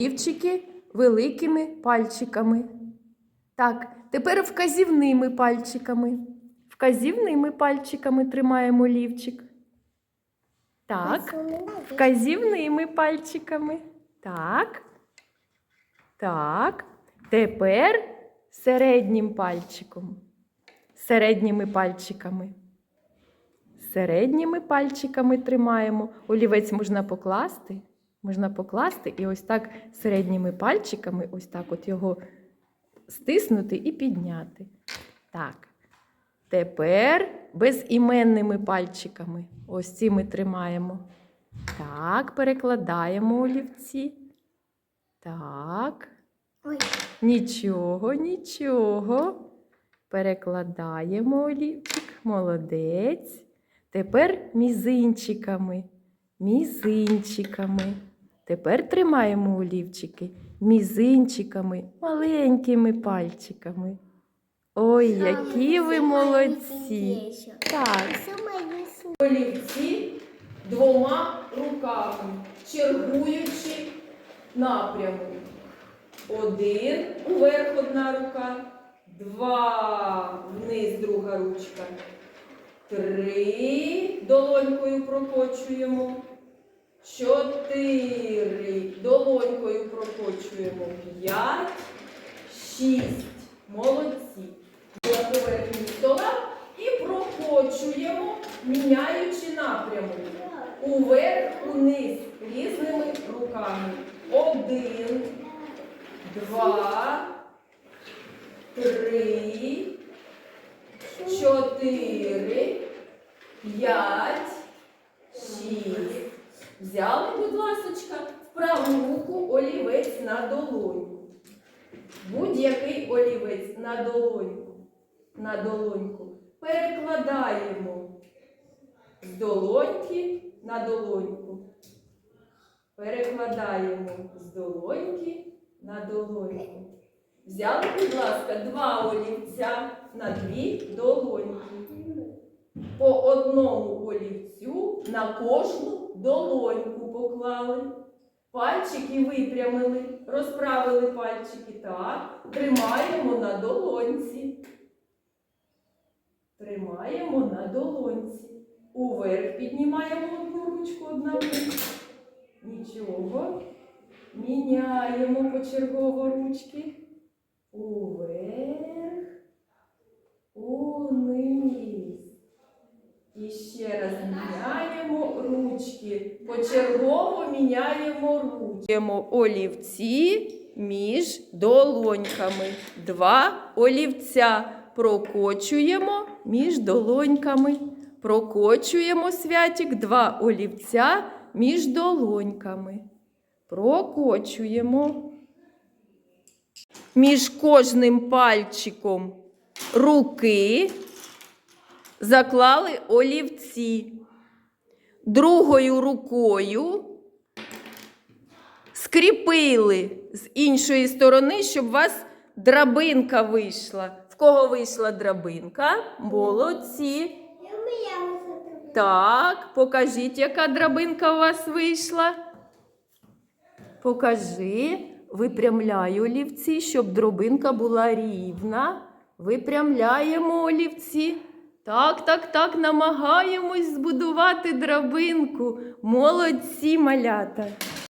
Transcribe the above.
олівчики великими пальчиками. Так, тепер вказівними пальчиками. Вказівними пальчиками тримаємо олівчик. Так, вказівними пальчиками. Так. Так. Тепер середнім пальчиком. Середніми пальчиками. Середніми пальчиками тримаємо. Олівець можна покласти. Можна покласти і ось так середніми пальчиками, ось так от його стиснути і підняти. Так. Тепер безіменними пальчиками. Ці ці ми тримаємо. Так, перекладаємо олівці. Так. Ой, Нічого, нічого. Перекладаємо олівчик. Молодець. Тепер мізинчиками. Мізинчиками. Тепер тримаємо олівчики мізинчиками, маленькими пальчиками. Ой, які ви молодці! Так. Олівці двома руками, чергуючи напрямок. Один уверх одна рука, два вниз друга ручка. Три долонькою прокочуємо. Чотири долонькою прокочуємо. П'ять, шість. Молодці. На поверхні стола і прокочуємо, міняючи напрямок. Уверх, униз різними руками. Один, два, три, чотири, п'ять, шість. Взяли, будь ласочка, в праву руку олівець на долоню. Будь-який олівець на долоньку. На долоньку. Перекладаємо з долоньки на долоньку. Перекладаємо з долоньки на долоньку. Взяли, будь ласка, два олівця на дві долоньки. По одному олівцю на кожну долоньку поклали. Пальчики випрямили, розправили пальчики так. Тримаємо на долоньці. Тримаємо на долоньці. Уверх піднімаємо одну ручку, одна вниз. Нічого. Міняємо почергово ручки. Уверх. Униз. І ще раз міняємо ручки. Почергово міняємо ручки. Олівці між долоньками. Два олівця прокочуємо між долоньками. Прокочуємо святік два олівця між долоньками. Прокочуємо. Між кожним пальчиком руки заклали олівці. Другою рукою скріпили з іншої сторони, щоб у вас драбинка вийшла. В кого вийшла драбинка? Молодці. Так, покажіть, яка драбинка у вас вийшла. Покажи, випрямляю олівці, щоб дробинка була рівна. Випрямляємо олівці. Так, так, так, намагаємось збудувати драбинку. Молодці малята.